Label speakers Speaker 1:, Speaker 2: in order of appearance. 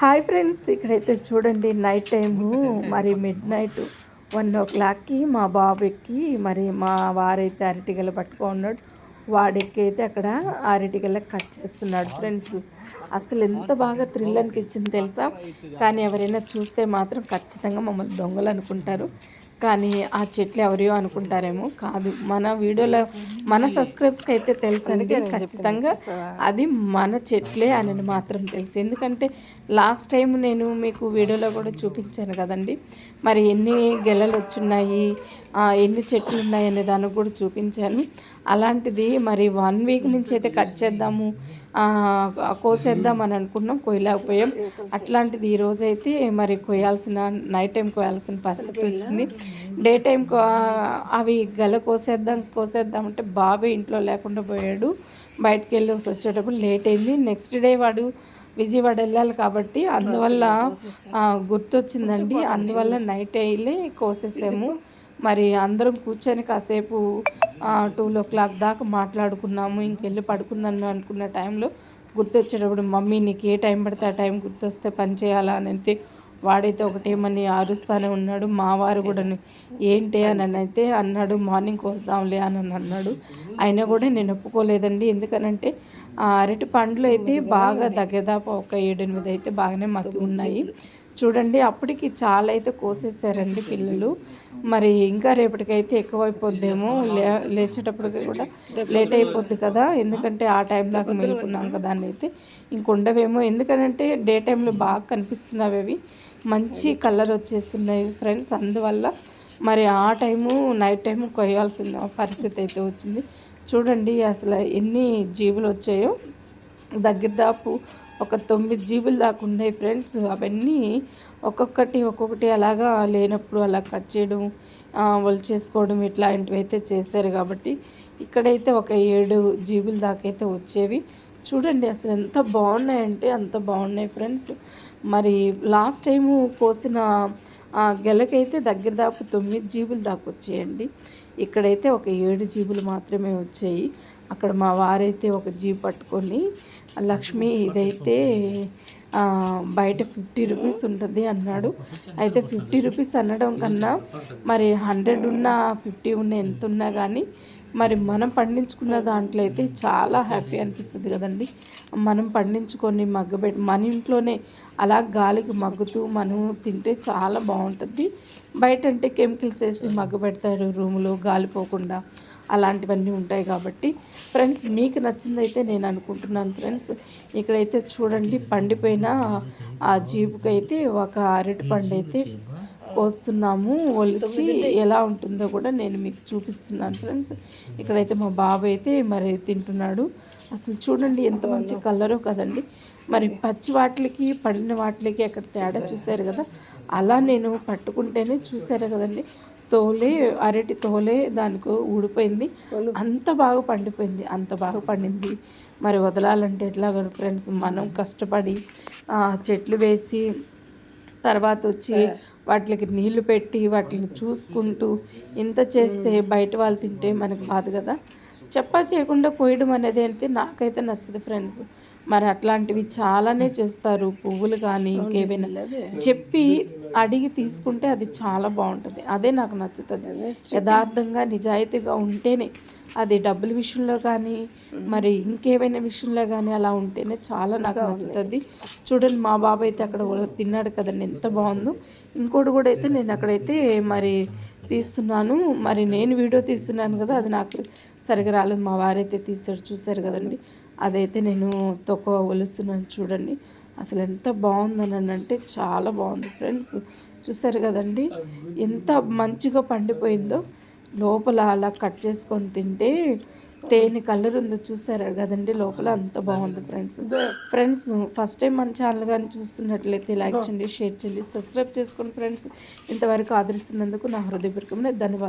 Speaker 1: Hi friends ఇక్కడైతే చూడండి night time మరి మిడ్ నైట్ వన్ ఓ క్లాక్కి మా బాబుకి మరి మా వారైతే అరటిగల పట్టుకున్నాడు వాడికి అయితే అక్కడ అరటిగల కట్ చేస్తున్నాడు ఫ్రెండ్స్. అసలు ఎంత బాగా థ్రిల్ అనిపించింది తెలుసా? కానీ ఎవరైనా చూస్తే మాత్రం ఖచ్చితంగా మమ్మల్ని దొంగలు అనుకుంటారు. కానీ ఆ చెట్లు ఎవరియో అనుకుంటారేమో కాదు. మన వీడియోలో మన సబ్స్క్రైబ్స్కి అయితే తెలుసు అండి. ఖచ్చితంగా అది మన చెట్లే అని మాత్రం తెలుసు. ఎందుకంటే లాస్ట్ టైం నేను మీకు వీడియోలో కూడా చూపించాను కదండి. మరి ఎన్ని గెలలు వచ్చున్నాయి ఎన్ని చెట్లు ఉన్నాయనే దానికి కూడా చూపించాను. అలాంటిది మరి వన్ వీక్ నుంచి అయితే కట్ చేద్దాము కోసేద్దాం అని అనుకున్నాం కొయ్యలేకపోయాం అట్లాంటిది ఈరోజు అయితే మరి కొయ్యాల్సిన నైట్ టైం కోయాల్సిన పరిస్థితి వచ్చింది. డే టైం అవి గల కోసేద్దాం కోసేద్దాం అంటే బాబే ఇంట్లో లేకుండా పోయాడు. బయటకు వెళ్ళి వచ్చేటప్పుడు లేట్ అయింది. నెక్స్ట్ డే వాడు విజయవాడ వెళ్ళాలి కాబట్టి అందువల్ల గుర్తొచ్చిందండి. అందువల్ల నైట్ వెళ్ళి కోసేసాము. మరి అందరం కూర్చొని కాసేపు టూ ఓ క్లాక్ దాకా మాట్లాడుకున్నాము ఇంకెళ్ళి పడుకుందాం అనుకున్న టైంలో గుర్తొచ్చేటప్పుడు మమ్మీ నీకు ఏ టైం పడితే ఆ టైం గుర్తొస్తే పని చేయాలా? అని అయితే వాడైతే ఒకటేమని అరుస్తూనే ఉన్నాడు మా వారు కూడా ఏంటి? అని అయితే అన్నాడు మార్నింగ్ వద్దాంలే అని అన్నాడు. అయినా కూడా నేను ఒప్పుకోలేదండి. ఎందుకనంటే అరటి పండ్లు అయితే బాగా దగ్గదాపు ఒక ఏడెనిమిది అయితే బాగానే మగ్గి ఉన్నాయి. చూడండి అప్పటికి చాలా అయితే కోసేసారండి పిల్లలు. మరి ఇంకా రేపటికైతే ఎక్కువ అయిపోద్దేమో లే లేచేటప్పటికి కూడా లేట్ అయిపోద్ది కదా. ఎందుకంటే ఆ టైం దాకా మెలుకున్నాం కదా అని అయితే ఇంకొండవేమో. ఎందుకంటే డే టైంలో బాగా కనిపిస్తున్నవి అవి. మంచి కలర్ వచ్చేస్తున్నాయి ఫ్రెండ్స్. అందువల్ల మరి ఆ టైము నైట్ టైము కొయ్యాల్సిన పరిస్థితి అయితే వచ్చింది. చూడండి అసలు ఎన్ని జీవులు వచ్చాయో. దగ్గర దాపు ఒక తొమ్మిది జీబులు దాకా ఉన్నాయి ఫ్రెండ్స్. అవన్నీ ఒక్కొక్కటి ఒక్కొక్కటి అలాగా లేనప్పుడు అలా కట్ చేయడం వాళ్ళు చేసుకోవడం ఇట్లాంటివి అయితే చేశారు కాబట్టి ఇక్కడైతే ఒక ఏడు జీబుల దాకా అయితే వచ్చేవి. చూడండి అసలు ఎంత బాగున్నాయంటే అంత బాగున్నాయి ఫ్రెండ్స్. మరి లాస్ట్ టైము కోసిన గెలకైతే దగ్గర దాపు తొమ్మిది జీబులు దాకా వచ్చాయండి. ఇక్కడైతే ఒక ఏడు జీబులు మాత్రమే వచ్చాయి. అక్కడ మా వారైతే ఒక జీప్ పట్టుకొని లక్ష్మి ఇదైతే బయట ఫిఫ్టీ రూపీస్ ఉంటుంది అన్నాడు. అయితే ఫిఫ్టీ రూపీస్ అనడం కన్నా మరి హండ్రెడ్ ఉన్న ఫిఫ్టీ ఉన్న ఎంత ఉన్నా కానీ మరి మనం పండించుకున్న దాంట్లో అయితే చాలా హ్యాపీ అనిపిస్తుంది కదండి. మనం పండించుకొని మగ్గబెట్టి మన ఇంట్లోనే అలా గాలికి మగ్గుతూ మనం తింటే చాలా బాగుంటుంది. బయట అంటే కెమికల్స్ వేసి మగ్గబెడతారు రూములో గాలిపోకుండా అలాంటివన్నీ ఉంటాయి కాబట్టి ఫ్రెండ్స్ మీకు నచ్చిందైతే నేను అనుకుంటున్నాను ఫ్రెండ్స్. ఇక్కడైతే చూడండి పండిపోయిన ఆ జీపుకి అయితే ఒక అరటి పండు అయితే కోస్తున్నాము. ఒలిచి ఎలా ఉంటుందో కూడా నేను మీకు చూపిస్తున్నాను ఫ్రెండ్స్. ఇక్కడైతే మా బాబు అయితే మరి తింటున్నాడు. అసలు చూడండి ఎంత మంచి కలరో కదండి. మరి పచ్చి వాటికి పండిన వాటికి అక్కడ తేడా చూశారు కదా? అలా నేను పట్టుకుంటేనే చూశారు కదండి. తోలే అరటి తోలే దానికి ఊడిపోయింది. అంత బాగా పండిపోయింది. అంత బాగా పండింది. మరి వదలాలంటే ఎట్లా ఫ్రెండ్స్? మనం కష్టపడి చెట్లు వేసి తర్వాత వచ్చి వాటికి నీళ్ళు పెట్టి వాటిని చూసుకుంటూ ఇంత చేస్తే బయట వాళ్ళు తింటే మనకు బాధ కదా? చెప్పా చేయకుండా పోయడం అనేది అంటే నాకైతే నచ్చదు ఫ్రెండ్స్. మరి అట్లాంటివి చాలానే చేస్తారు. పువ్వులు కానీ ఇంకేమైనా చెప్పి అడిగి తీసుకుంటే అది చాలా బాగుంటుంది. అదే నాకు నచ్చుతుంది. యథార్థంగా నిజాయితీగా ఉంటేనే అది డబ్బుల విషయంలో కానీ మరి ఇంకేమైనా విషయంలో కానీ అలా ఉంటేనే చాలా నాకు నచ్చుతుంది. చూడండి మా బాబు అయితే అక్కడ తిన్నాడు కదండి ఎంత బాగుందో. ఇంకోటి కూడా అయితే నేను అక్కడైతే మరి తీస్తున్నాను. మరి నేను వీడియో తీస్తున్నాను కదా అది నాకు సరిగా రాలేదు. మా వారైతే తీసాడు చూశారు కదండి. అదైతే నేను తొక్క ఒలుస్తున్నాను చూడండి. అసలు ఎంత బాగుందని అంటే చాలా బాగుంది ఫ్రెండ్స్. చూసారు కదండి? ఎంత మంచిగా పండిపోయిందో. లోపల అలా కట్ చేసుకొని తింటే తేనె కలర్ ఉందో చూసారు కదండి? లోపల అంత బాగుంది ఫ్రెండ్స్. ఫ్రెండ్స్ ఫస్ట్ టైం మన ఛానల్ కానీ చూస్తున్నట్లయితే లైక్ చేయండి షేర్ చేయండి సబ్స్క్రైబ్ చేసుకోండి ఫ్రెండ్స్. ఇంతవరకు ఆదరిస్తున్నందుకు నా హృదయపూర్వకమైన ధన్యవాదాలు.